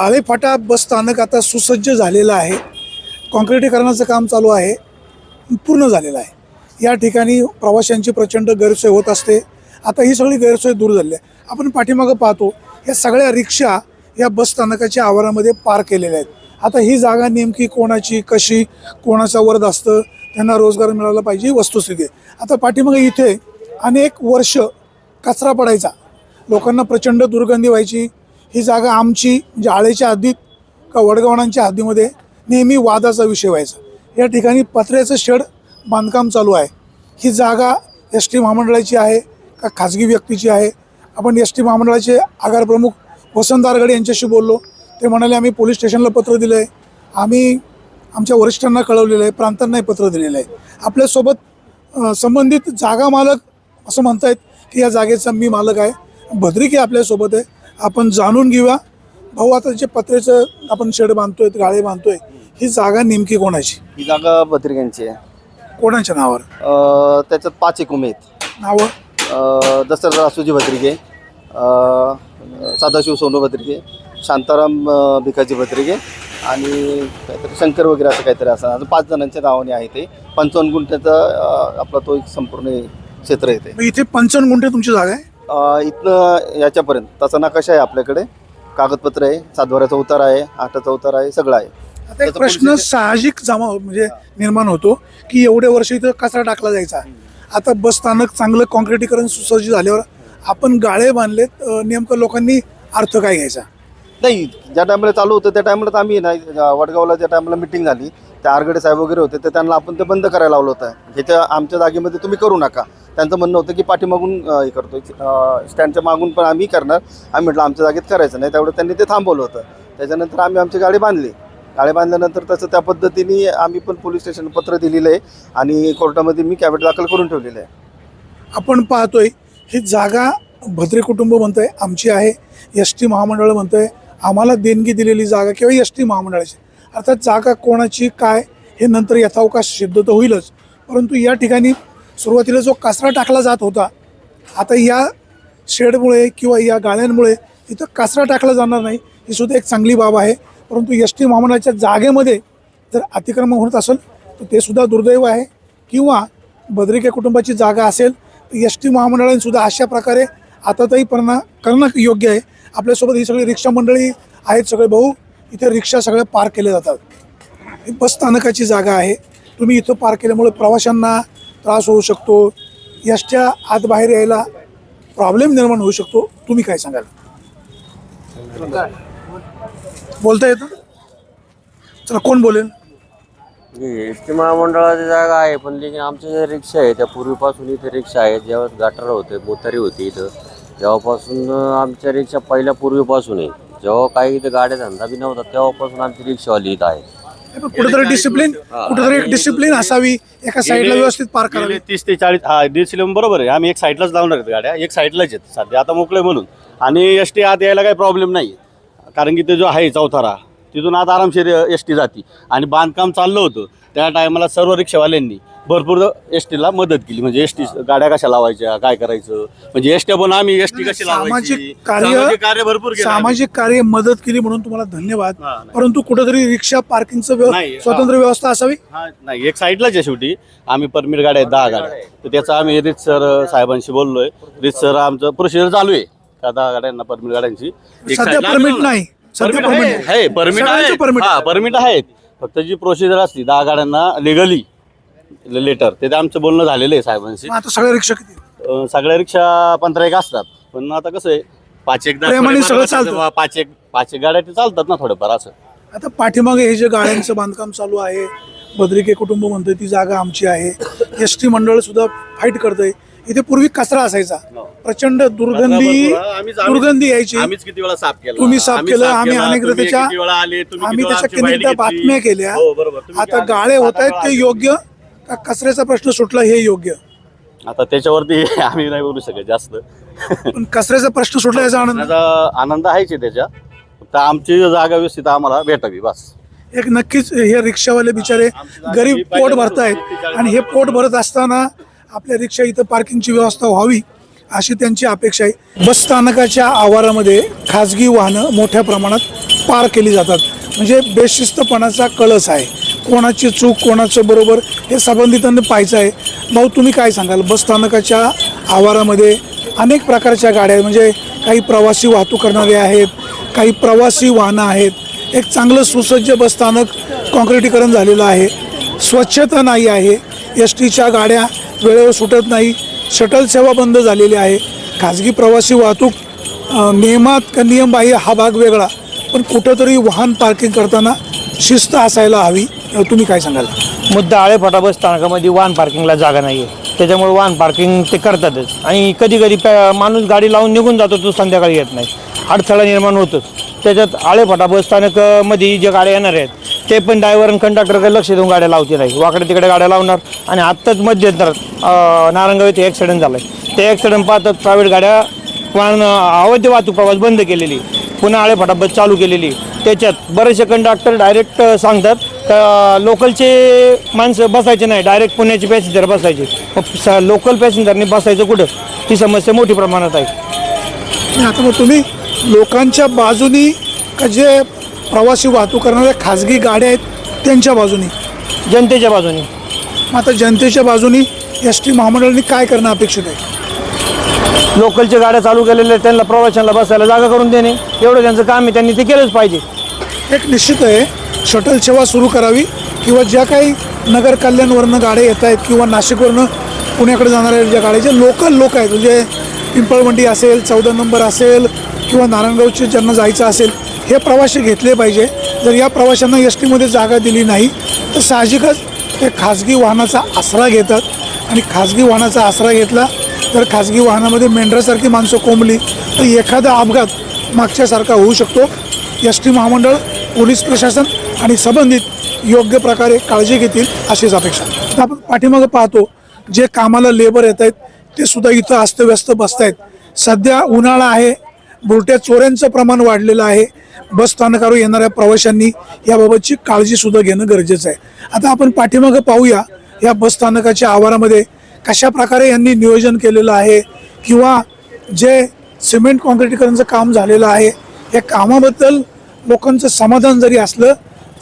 आळेफाटा बस स्थानक आता सुसज्ज झालेलं आहे. कॉन्क्रिटीकरणाचं काम चालू आहे. पूर्ण झालेलं आहे. या ठिकाणी प्रवाशांची प्रचंड गैरसोय होत असते. आता ही सगळी गैरसोय दूर झाली आहे. आपण पाठीमागं पाहतो या सगळ्या रिक्षा या बस स्थानकाच्या आवारामध्ये पार केलेल्या आहेत. आता ही जागा नेमकी कोणाची कशी कोणाचा वर्ध असतं त्यांना रोजगार मिळाला पाहिजे वस्तुस्थिती आता पाठीमागे इथे अनेक वर्ष कचरा पडायचा. लोकांना प्रचंड दुर्गंधी व्हायची ही जागा आमची म्हणजे आळेच्या हद्दीत का वडगावणांच्या हद्दीमध्ये नेहमी वादाचा विषय व्हायचा. या ठिकाणी पत्र्याचं शेड बांधकाम चालू आहे. ही जागा एस टी महामंडळाची आहे का खाजगी व्यक्तीची आहे? आपण एस टी महामंडळाचे आगार प्रमुख वसंत आरगडे यांच्याशी बोललो. ते म्हणाले आम्ही पोलीस स्टेशनला पत्र दिलं आहे. आम्ही आमच्या वरिष्ठांना कळवलेलं आहे. प्रांतांनाही पत्र दिलेलं आहे. आपल्यासोबत संबंधित जागा मालक असं म्हणतायत की या जागेचा मी मालक आहे. भद्रिकी आपल्यासोबत आहे. आपण जाणून घेऊया. भाऊ आता जे पत्र्याचं आपण शेड बांधतोय गाळे बांधतोय ही जागा नेमकी कोणाची? ही जागा भद्रिकांची आहे. कोणाच्या नावावर? अं, त्याच्यात पाच एकूम आहेत. नावं? अं, दशरथ रासूजी भद्रिके अं, सदाशिव सोनू भद्रिके शांताराम अं, भिकाजी भद्रिके आणि काहीतरी शंकर वगैरे असं काहीतरी असं. अजून पाच जणांच्या नावाने आहे ते. पंचावन्न गुंठ्याचा अं, आपला तो एक संपूर्ण क्षेत्र येते मग इथे पंचावन्न गुंठे तुमची जागा आहे? इथनं याच्यापर्यंत त्याचा नकाशा आहे आपल्याकडे. कागदपत्र आहे सातबाऱ्याचा उतार आहे आठाचा उतार आहे सगळं आहे. आता एक प्रश्न साहजिक जमा म्हणजे निर्माण होतो की एवढे वर्ष इथं कचरा टाकला जायचा. आता बस स्थानक चांगलं कॉन्क्रिटीकरण सुसज्ज झाल्यावर आपण गाळे बांधलेत अं, नेमकं लोकांनी अर्थ काय घ्यायचा? नाही ज्या टायमाला चालू होतं त्या टायमाला तर आम्ही ना वडगावला ज्या टायमाला मिटिंग झाली त्या आरगडे साहेब वगैरे होते तर त्यांना आपण ते बंद करायला लावलं होतं. ह्याच्या आमच्या जागेमध्ये तुम्ही करू नका. त्यांचं म्हणणं होतं की पाठीमागून हे करतो. स्टँडच्या मागून पण आम्ही करणार. आम्ही म्हटलं आमच्या जागेत करायचं नाही. तेवढं त्यांनी ते थांबवलं होतं. त्याच्यानंतर आम्ही आमची गाडी बांधली. गाडी बांधल्यानंतर तसं त्या पद्धतीने आम्ही पण पोलीस स्टेशन पत्र दिलेलं आहे आणि कोर्टामध्ये मी कॅबिट दाखल करून ठेवलेलं आहे. आपण पाहतोय ही जागा भद्रे कुटुंब म्हणतंय आमची आहे. एस टी महामंडळ म्हणतंय. आम्हाला देणगी दिलेली जागा किंवा एस टी महामंडळाची. अर्थात जागा कोणाची काय हे नंतर यथावकाश सिद्ध तर होईलच. परंतु या ठिकाणी सुरुवातीला जो कचरा टाकला जात होता आता या शेडमुळे किंवा या गाळ्यांमुळे इथं कचरा टाकला जाणार नाही ही सुद्धा एक चांगली बाब आहे. परंतु एस टी महामंडळाच्या जागेमध्ये जर अतिक्रमण होत असेल तर ते सुद्धा दुर्दैव आहे. किंवा बद्रिके कुटुंबाची जागा असेल तर एस टी महामंडळाने सुद्धा अशा प्रकारे आता तरी परणा करणं योग्य आहे. आपल्यासोबत ही सगळी रिक्षा मंडळी आहेत सगळे भाऊ. इथे रिक्षा सगळ्या पार्क केल्या जातात. ही बस स्थानकाची जागा आहे. तुम्ही इथं पार्क केल्यामुळे प्रवाशांना त्रास होऊ शकतो. यशच्या आत बाहेर यायला प्रॉब्लेम निर्माण होऊ शकतो. तुम्ही काय सांगाल? बोलता येतं? चला कोण बोलेल? एस टी महामंडळाची जागा आहे पण लेकिन आमच्या ज्या रिक्षा आहे त्या पूर्वीपासून इथे रिक्षा आहेत जेव्हा गटार होते मोतारी होती इथं तेव्हापासून आमच्या रिक्षा पहिल्या पूर्वीपासून आहे. जेव्हा काही इथं गाड्या धंदा बी नव्हता तेव्हापासून आमची रिक्षावाली इथं आहे. कुठेतरी डिसिप्लिन कुठेतरी डिसिप्लिन असावी एका साईडला व्यवस्थित पार्क करावी. गेले तीस ते चाळीस हा दीडशे किलोमीटर बरोबर आहे. आम्ही एक साईडलाच लावणार आहेत गाड्या एक साईडलाच आहेत सध्या आता मोकळे म्हणून. आणि एस टी आत यायला काही प्रॉब्लेम नाही कारण की ते जो आहे चौथारा तिथून आत आरामशीर एस टी जाती. आणि बांधकाम चाललं होतं. त्या टायमाला सर्व रिक्षावाल्यांनी भरपूर एस टीला मदत केली. म्हणजे एस टी गाड्या कशा लावायच्या काय करायचं? म्हणजे एस टी पण आम्ही एस टी कशी लावायची? सामाजिक कार्य सामाजिक कार्य भरपूर केलं आम्ही. सामाजिक कार्य मदत केली म्हणून तुम्हाला धन्यवाद. हा, नाही. परंतु कुठेतरी रिक्षा पार्किंगचं नाही, हा. स्वतंत्र व्यवस्था असावी? हा नाही एक साईडलाच आहे शेवटी. आम्ही परमिट गाड्या आहेत दहा गाड्या तर त्याचं आम्ही रित सर साहेबांशी बोललोय. रित सर आमचं प्रोसिजर चालू आहे. का दहा गाड्यांना परमिट गाड्यांची? एक सध्या परमिट नाही. सध्या परमिट परमिट आहे. परमिट सगळ्यांचं आहे हा आहे. परमिट आहेत. फक्त जी प्रोसिजर असते दहा गाड्यांना लिगली लेटर ते तर आमचं बोलणं झालेलं आहे साहेबांशी. मग आता सगळ्या रिक्षा किती अं, सगळ्या रिक्षा पंधरा एक असतात. पण आता कसं आहे पाच एक प्रेमाने सगळं चालतं. पाच एक पाच एक गाड्या ते चालतात ना थोडेफार असं. आता पाठीमागे हे जे गाड्यांचं बांधकाम चालू आहे बद्रिके कुटुंब म्हणतंय ती जागा आमची आहे. एस टी मंडळ सुद्धा फाईट करतंय. इथे पूर्वी कचरा असायचा. प्रचंड दुर्गंधी भरपूर, हा, आम्हीच- आम्हीच- दुर्गंधी यायची. आम्हीच किती वेळा साफ केला. तुम्ही साफ केलं आम्ही केला, अनेकदा तुम्ही त्याच्या किती वेळा आले, तुम्ही आम्ही किती वेळा त्याच्या आमची बाहेर कितीदा घेतली. बातम्या केल्या. हो, बरोबर. तुम्ही आता गाळे होत आहेत ते योग्य कचऱ्याचा प्रश्न सुटला हे योग्य. आता त्याच्यावरती आम्ही नाही बोलू शकत जास्त. पण कचऱ्याचा प्रश्न सुटला याचा आनंद? त्याचा आनंद आहेच आहे त्याच्या. फक्त आमची जागा व्यवस्थित आम्हाला भेटावी बस. एक नक्कीच हे रिक्षावाले बिचारे गरीब पोट भरतायत आणि हे पोट भरत असताना आपल्या रिक्षा इथं पार्किंगची व्यवस्था व्हावी. अशी त्यांची अपेक्षा आहे. बस स्थानकाच्या आवारामध्ये खाजगी वाहनं मोठ्या प्रमाणात पार केली जातात. म्हणजे बेशिस्तपणाचा कळस आहे. कोणाची चूक कोणाचं बरोबर हे संबंधितांना पाहायचं आहे. भाऊ तुम्ही काय सांगाल? बस स्थानकाच्या आवारामध्ये अनेक प्रकारच्या गाड्या आहेत. म्हणजे काही प्रवासी वाहतूक करणारे आहेत काही प्रवासी वाहनं आहेत. एक चांगलं सुसज्ज बसस्थानक कॉन्क्रिटीकरण झालेलं आहे. स्वच्छता नाही आहे. एस टीच्या गाड्या वेळेवर सुटत नाही. शटल सेवा बंद झालेली आहे. खाजगी प्रवासी वाहतूक नियमात का नियमबाह्य हा भाग वेगळा. पण कुठंतरी वाहन पार्किंग करताना शिस्त असायला हवी. तुम्ही काय सांगाल? मुद्दा आळेफाटा बस स्थानकामध्ये वाहन पार्किंगला जागा नाही आहे त्याच्यामुळे वाहन पार्किंग ते करतातच. आणि कधी कधी पॅ माणूस गाडी लावून निघून जातो तो संध्याकाळी येत नाही. अडथळा निर्माण होतोच. त्याच्यात आळेफाटा बस स्थानकामध्ये जे गाड्या येणार आहेत ते पण ड्रायव्हर आणि कंडक्टरकडे लक्ष देऊन गाड्या लावते नाही. वाकडे तिकडे गाड्या लावणार आणि आत्ताच मध्यंतरात अं, ते ॲक्सिडेंट झाला आहे ते ॲक्सिडेंट पाहतात प्रायव्हेट गाड्या पण अवैध वाहतूक प्रवास बंद केलेली. पुन्हा आळेफाटा चालू केलेली. त्याच्यात बरेचसे कंडक्टर डायरेक्ट सांगतात तर लोकलचे माणसं बसायचे नाही. डायरेक्ट पुण्याचे पॅसेंजर बसायचे. मग स लोकल पॅसेंजरनी बसायचं कुठं? ही समस्या मोठी प्रमाणात आहे. आता मग तुम्ही लोकांच्या बाजूनी जे प्रवासी वाहतूक करणाऱ्या खाजगी गाड्या आहेत त्यांच्या बाजूनी. जनतेच्या बाजूने. मग आता जनतेच्या बाजूनी एस टी महामंडळाने काय करणं अपेक्षित आहे? लोकलच्या गाड्या चालू केलेल्या आहेत, त्यांना प्रवाशांना बसायला जागा करून देणे. एवढं त्यांचं काम आहे त्यांनी ते केलंच पाहिजे. एक निश्चित आहे शटल सेवा सुरू करावी किंवा ज्या काही नगर कल्याणवरनं गाड्या येत आहेत किंवा नाशिकवरनं पुण्याकडे जाणाऱ्या ज्या गाड्या जे लोकल लोक आहेत म्हणजे पिंपळवंडी असेल चौदा नंबर असेल किंवा नारायणगावचे ज्यांना जायचं असेल हे प्रवासी घेतले पाहिजे. जर या प्रवाशांना एस टीमध्ये जागा दिली नाही तर साहजिकच ते खाजगी वाहनाचा आसरा घेतात. आणि खाजगी वाहनाचा आसरा घेतला तर खाजगी वाहनामध्ये मेंढरासारखी माणसं कोंबली तर एखादा अपघात मागच्यासारखा होऊ शकतो. एस टी महामंडळ पोलीस प्रशासन आणि संबंधित योग्य प्रकारे काळजी घेतील अशीच अपेक्षा. आपण पाठीमागं पाहतो जे कामाला लेबर येत आहेत ते सुद्धा इथं अस्तव्यस्त बसत आहेत सध्या उन्हाळा आहे बुरट्या चोऱ्यांचं प्रमाण वाढलेलं आहे. बस स्थानकावर येणाऱ्या प्रवाशांनी याबाबतची काळजीसुद्धा घेणं गरजेचं आहे. आता आपण पाठीमागं पाहूया या बस स्थानकाच्या आवारामध्ये कशा प्रकारे यांनी नियोजन केलेलं आहे किंवा जे सिमेंट कॉन्क्रिटीकरणचं काम झालेलं आहे या कामाबद्दल लोकांचं समाधान जरी असलं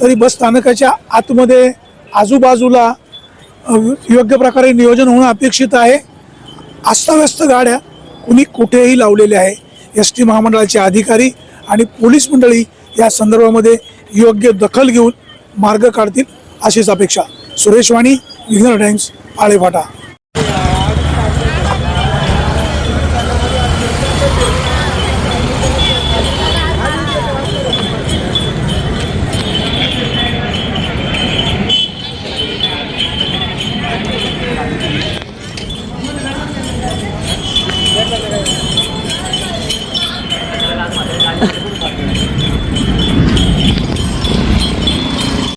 तरी बस स्थानकाच्या आतमध्ये आजूबाजूला योग्य प्रकारे नियोजन होणं अपेक्षित आहे. अस्ताव्यस्त गाड्या कुणी कुठेही लावलेल्या आहे. एस टी महामंडळाचे अधिकारी आणि पोलीस मंडळी या संदर्भामध्ये योग्य दखल घेऊन मार्ग काढतील अशीच अपेक्षा. सुरेश वाणी विघ्नर टाइम्स आळेफाटा